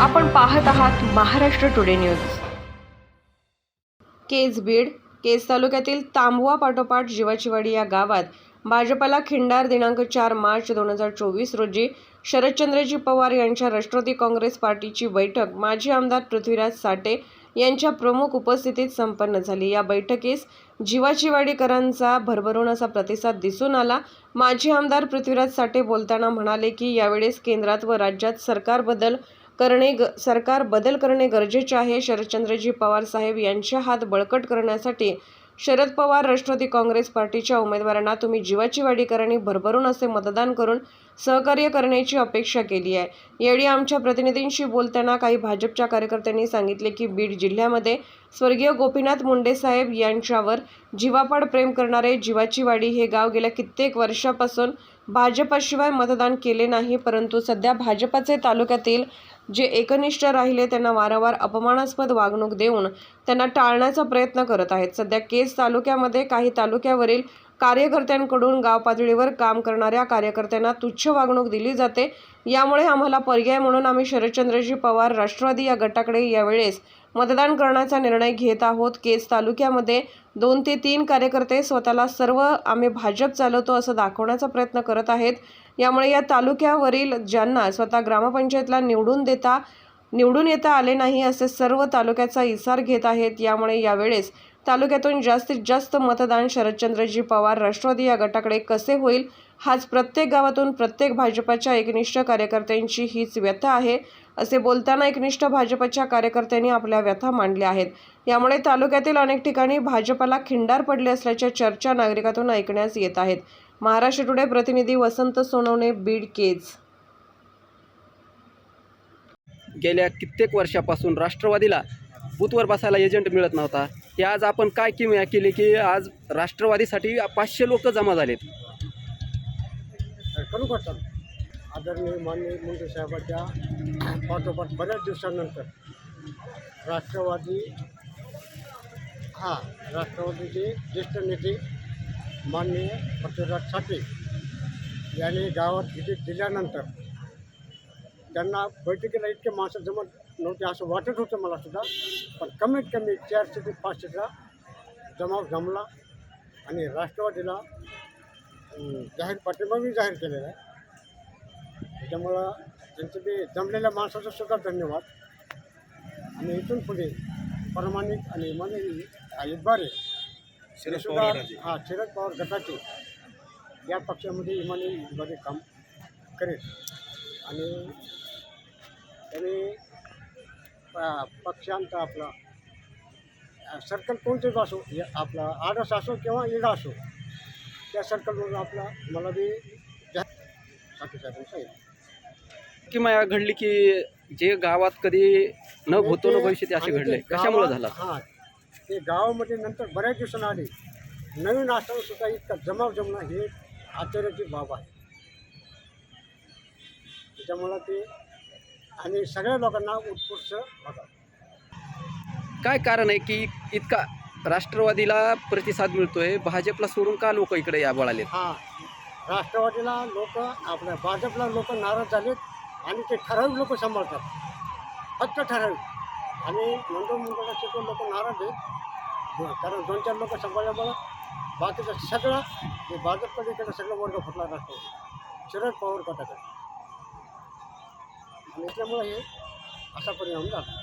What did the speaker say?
आपण पाहत आहात महाराष्ट्र टुडे न्यूज. केज बीड केज तालुक्यातील तांबवा पाठोपाठ जीवाचीवाडी या गावात भाजपला खिंडार दिनांक चार मार्च दोन हजार चोवीस रोजी शरदचंद्रजी पवार यांच्या राष्ट्रवादी काँग्रेस पार्टीची बैठक माजी आमदार पृथ्वीराज साठे यांच्या प्रमुख उपस्थितीत संपन्न झाली. या बैठकीस जीवाचीवाडीकरांचा भरभरून असा प्रतिसाद दिसून आला. माजी आमदार पृथ्वीराज साठे बोलताना म्हणाले की यावेळेस केंद्रात व राज्यात सरकार बदल करणे ग सरकार बदल करणे गरजेचे आहे. शरदचंद्रजी पवार साहेब यांचे हात बळकट करण्यासाठी शरद पवार राष्ट्रवादी काँग्रेस पार्टीच्या उमेदवारांना तुम्ही जीवाची वाडीकरांनी भरभरून असे मतदान करून सहकार्य करण्याची अपेक्षा केली आहे. यावेळी आमच्या प्रतिनिधींशी बोलताना काही भाजपच्या कार्यकर्त्यांनी सांगितले की बीड जिल्ह्यामध्ये स्वर्गीय गोपीनाथ मुंडे साहेब यांच्यावर जीवापाड प्रेम करणारे जीवाची वाडी हे गाव गेल्या कित्येक वर्षापासून भाजपाशिवाय मतदान केले नाही परंतु सध्या भाजपाचे तालुक्यातील जे एकनिष्ठ राहिले त्यांना वारंवार अपमानास्पद वागणूक देऊन त्यांना टाळण्याचा प्रयत्न करत आहेत. सध्या केस तालुक्यामध्ये काही तालुक्यावरील कार्यकर्त्यांकडून गाव पातळीवर काम करणाऱ्या कार्यकर्त्यांना तुच्छ वागणूक दिली जाते. यामुळे आम्हाला पर्याय म्हणून आम्ही शरदचंद्रजी पवार राष्ट्रवादी या गटाकडे यावेळेस मतदान करण्याचा निर्णय घेत आहोत. केस तालुक्यामध्ये दोन ते तीन कार्यकर्ते स्वतःला सर्व आम्ही भाजप चालवतो असं दाखवण्याचा प्रयत्न करत आहेत. यामुळे या तालुक्यावरील ज्यांना स्वतः ग्रामपंचायतला निवडून देता निवडून येता आले नाही असे सर्व तालुक्याचा इसार घेत आहेत. यामुळे यावेळेस तालुक्यातून जास्तीत जास्त मतदान शरदचंद्रजी पवार राष्ट्रवादी या गटाकडे कसे होईल हाच प्रत्येक गावातून प्रत्येक भाजपाच्या एकनिष्ठ कार्यकर्त्यांची हीच व्यथा आहे असे बोलताना एकनिष्ठ भाजपच्या कार्यकर्त्यांनी आपल्या व्यथा मांडल्या आहेत. यामुळे तालुक्यातील अनेक ठिकाणी भाजपाला खिंडार पडले असल्याच्या चर्चा नागरिकातून ऐकण्यास येत आहेत. महाराष्ट्र टुडे प्रतिनिधी वसंत सोनवणे बीड केज. गेल्या कित्येक वर्षापासून राष्ट्रवादीला बूथवर बसायला एजंट मिळत नव्हता. ते आज आपण काय किमया केली की आज राष्ट्रवादीसाठी पाचशे लोक जमा झालेत. तर आदरणीय माननीय मुंडे साहेबाच्या पाठोपाठ बऱ्याच दिवसानंतर राष्ट्रवादी हा राष्ट्रवादीचे ज्येष्ठ नेते माननीय पृथ्वीराज साठे यांनी गावात व्हिजिट दिल्यानंतर त्यांना बैठकीला इतके माणसं जमत नव्हते असं वाटत होतं मला सुद्धा पण कमीत कमी चारशे ते पाचशेचा जमाव जमला आणि राष्ट्रवादीला जाहीर पाठिंबा मी जाहीर केलेला आहे. त्याच्यामुळं त्यांचं ते जमलेल्या माणसाचं सुद्धा धन्यवाद. आणि इथून पुढे प्रामाणिक आणि इमानदारी इतबारे हे सुद्धा हां शरद पवार गटाचे या पक्षामध्ये इमानी इतबारे काम करेल. आणि त्यांनी प- पक्षांचा आपला सर्कल कोणतेच असो आपला आडस असो किंवा इडा असो त्या सर्कलमधून आपला मला बी साठी साहेबांनी सांगितलं. किमया घडली की जे गावात कधी न होतो न भविष्य ते असे घडले. कशामुळे झाला? हां ते गावामध्ये नंतर बऱ्याच दिवसांनी आले. नवीन असताना सुद्धा इतका जमाव जमणं हे आश्चर्याची बाब आहे. त्याच्यामुळं ते आणि सगळ्या लोकांना उत्कृष्ट बघा. काय कारण आहे की इतका राष्ट्रवादीला प्रतिसाद मिळतोय भाजपला सोडून का लोक इकडे या बळाले हां राष्ट्रवादीला लोक आपल्या भाजपला लोक नाराज झालेत आणि ते ठराविक लोक सांभाळतात. फक्त ठराविक. आणि मंडळ मंडळाचे तो लोक नाराज आहेत. कारण दोन चार लोक सांभाळल्यामुळं बाकीचं सगळं हे भाजपकडे इकडे सगळं वर्ग फुटला राष्ट्रवादी शरद पवार गटाकडे. आणि त्यामुळे हे असा परिणाम झाला.